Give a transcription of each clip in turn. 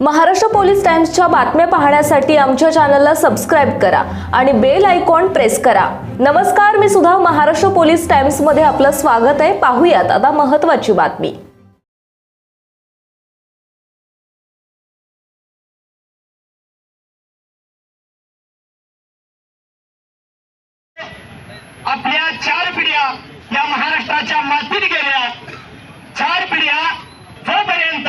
Maharashtra police टाइम्सच्या बातम्या पाहण्यासाठी आमच्या चॅनलला सबस्क्राईब करा आणि बेल आयकॉन प्रेस करा. नमस्कार मी सुद्धा महाराष्ट्र पोलीस टाइम्समध्ये आपलं स्वागत आहे. पाहूयात आता महत्वाची बातमी. आपल्या चार पिढ्या या महाराष्ट्राच्या मातीत गेल्या चार पिढ्या जोपर्यंत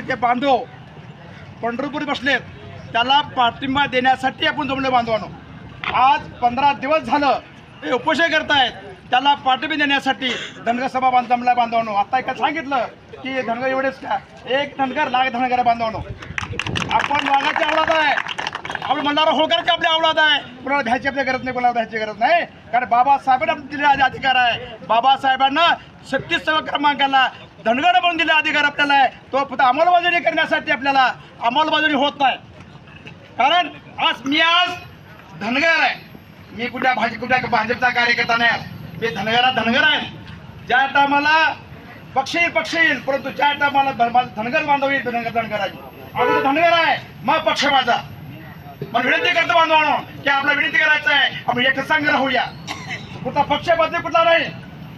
आपले ते बांधव पंढरपूर बसलेत त्याला पाठिंबा देण्यासाठी आपण जमलो बांधवानो. आज पंधरा दिवस झालं ते उपोषण करतायत. त्याला पाठिंबा देण्यासाठी धनगर सभा बांध जमला बांधवानो. आता एका सांगितलं की धनगर एवढेच का? एक धनगर लाख धनगर बांधवानो. आपण वाघाची आवडत आहे. आपण म्हणणारा की आपल्या आवडत आहे कुणाला भ्यायची आपली गरज नाही कुणाला भ्यायची गरज नाही. कारण बाबासाहेबांना दिलेला अधिकार आहे. बाबासाहेबांना छत्तीस क्रमांकाला धनगड म्हणून दिलेला अधिकार आपल्याला आहे. तो फक्त अंमलबजावणी करण्यासाठी आपल्याला अंमलबजावणी होत नाही. कारण आज मी आज धनगर आहे. मी कुठल्या भाजी कुठल्या भाजपचा कार्यकर्ता नाही मी धनगरा धनगर आहे. ज्या टायमाला पक्ष येईल पक्ष येईल परंतु ज्या टायमाला धनगर बांधव येईल धनगर धनगर आहे. धनगर आहे. मग पक्ष माझा. मग विनंती करतो बांधवानो की आपला विनंती करायचं आहे आपण एक संघ राहूया. कुठला पक्ष बदले कुठला नाही.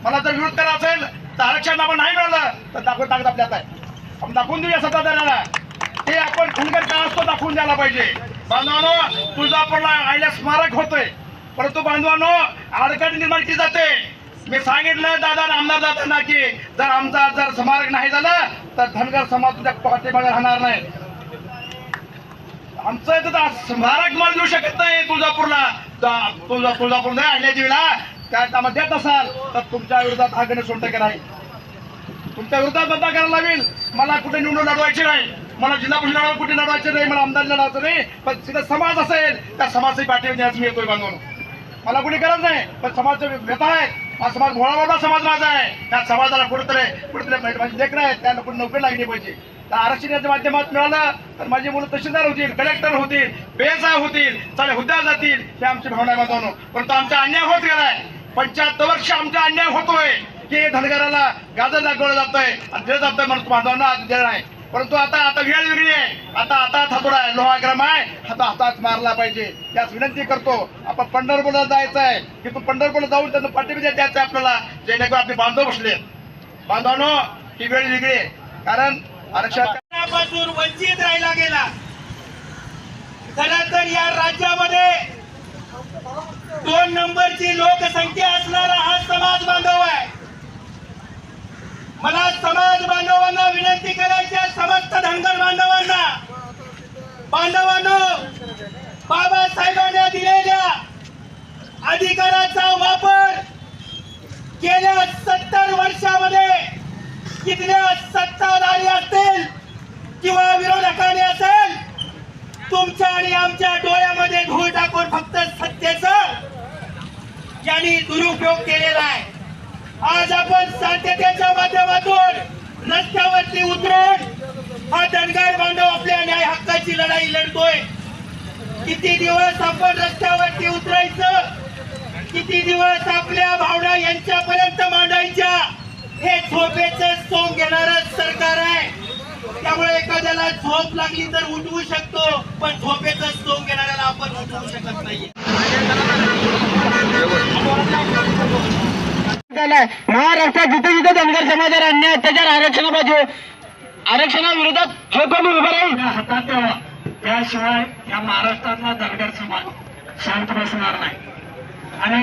मला जर विरोध करायचा असेल तर आरक्षण आपण नाही मिळालं तर दाखवून टाकत आपल्यात आहे. आपण दाखवून देऊया सत्ताधाऱ्याला. ते आपण धनगर का असतो दाखवून द्यायला पाहिजे. बांधवानो तुळजापूरला आयला स्मारक होतोय. परंतु बांधवानो अडचण निर्माण केली जाते. मी सांगितलं दादा आमदार जाताना की जर आमचा जर स्मारक नाही झालं तर धनगर समाज तुझ्या पाठीमागे राहणार नाही. आमचं इथं तर स्मारक मला देऊ शकत नाही तुळजापूरला. तुळजा तुळजापूर नाही आणल्याची वेळा त्या त्यामध्ये देत असाल तर तुमच्या विरोधात हा गणेश सोडटकर नाही तुमच्या विरोधात बंद करायला लागेल मला कुठे निवडून लढवायची नाही. मला जिल्हा परिषद लढवा कुठे लढवायचे नाही. मला आमदार लढवायचं नाही. पण तिथं समाज असेल त्या समाजाची पाठी देण्यास मी येतोय बांधून मला कुणी गरज नाही पण समाजाचे व्यथा आहेत. हा समाज भोळा समाज माझा आहे. त्या समाजाला कुठेतरी कुठेतरी लेकर आहेत. त्यांना कुठे नोकरी लागली पाहिजे. तर आरक्षणाच्या माध्यमात मिळालं तर माझी मुलं तहसीलदार होतील कलेक्टर होतील बेसाहेब होतील चांगल्या हुद्द्यावर जातील हे आमची भावना आहे परंतु आमचा अन्याय होत गेलाय. पंच्याहत्तर वर्ष आमचा अन्याय होतोय. की धनगराला गाजर दाखवलं जातोय आणि दिलं जातोय म्हणून बांधवांना आज दिलं नाही. परंतु आता आता वेळ वेगळी आहे. आता हातात हातोडा आहे लोहाग्रम आहे. हाता हातात मारला पाहिजे. याच विनंती करतो आपण पंढरपूरला जायचं आहे. की तू पंढरपूरला जाऊन त्यांना पाठिंबा द्यायचं आपल्याला. जेणेकरून आपले बांधव बसले बांधवानो ही वेळ वेगळी आहे. कारण आरक्षणापासून वंचित राहिला गेला. खरं तर या राज्यामध्ये दोन नंबरची लोकसंख्या असणारा हा समाज बांधव आहे. मला समाज बांधवांना विनंती करायची आहे समस्त धनगर बांधवांना. बांधवांनो बाबासाहेबांना दिलेल्या अधिकाराचा वापर गेल्या सत्तर वर्षामध्ये कितल्या सत्ताधारी असतील किंवा विरोधकांनी असेल तुमच्या आणि आमच्या डोळ्यामध्ये धूळ टाकून फक्त सत्तेचा यांनी दुरुपयोग केलेला आहे. आज आपण शांततेच्या माध्यमातून रस्त्यावरती उतरून हा दणगार बांधव आपल्या न्याय हक्काची लढाई लढतोय. किती दिवस आपण रस्त्यावरती उतरायचं? किती दिवस आपल्या भावना यांच्यापर्यंत मांडायच्या? हे झोपेच सोंग घेणार त्यामुळे एखाद्याला झोप लागली तर उठवू शकतो पण झोपेचं सोंग घेणाऱ्याला आपण उठवू शकत नाही महाराष्ट्रात जिथे जिथे धनगर समाजाला अन्याय अत्याचार आरक्षणापाहिजे आरक्षणाविरोधात हे कोणी उभं राहील. हातात द्यावा त्याशिवाय या महाराष्ट्रातला धनगर समाज शांत बसणार नाही. आणि